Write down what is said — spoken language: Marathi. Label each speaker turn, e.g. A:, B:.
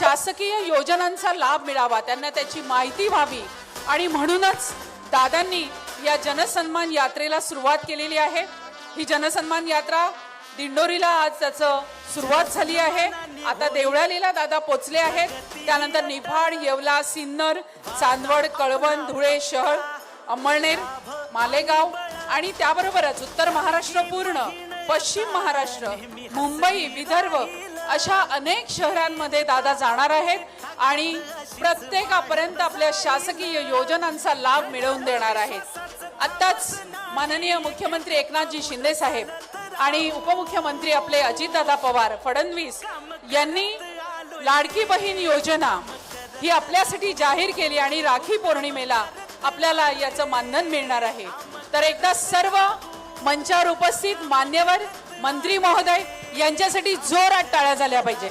A: शासकीय योजनांचा लाभ मिळावा त्यांना त्याची माहिती व्हावी. आणि म्हणूनच दादांनी या जनसन्मान यात्रेला सुरुवात केलेली आहे. ही जनसन्मान यात्रा दिंडोरीला आज त्याचं सुरुवात झाली आहे. आता देवळालीला दादा पोचले आहेत. त्यानंतर निफाड येवला सिन्नर चांदवड कळवण धुळे शहर अंमळनेर मालेगाव आणि त्याबरोबरच उत्तर महाराष्ट्र पूर्ण पश्चिम महाराष्ट्र मुंबई विदर्भ अशा अनेक शहरांमध्ये दादा जाणार आहेत आणि प्रत्येकापर्यंत आपल्या शासकीय योजनांचा लाभ मिळवून देणार आहेत. आत्ताच माननीय मुख्यमंत्री एकनाथजी शिंदे साहेब आणि उपमुख्यमंत्री आपले अजितदादा पवार फडणवीस यांनी लाडकी बहीण योजना ही आपल्यासाठी जाहीर केली आणि राखी पौर्णिमेला आपल्याला याचं मानधन मिळणार आहे. तर एकदा सर्व मंचावर उपस्थित मान्यवर मंत्री महोदय यांच्यासाठी जोरात टाळ्या झाल्या पाहिजे.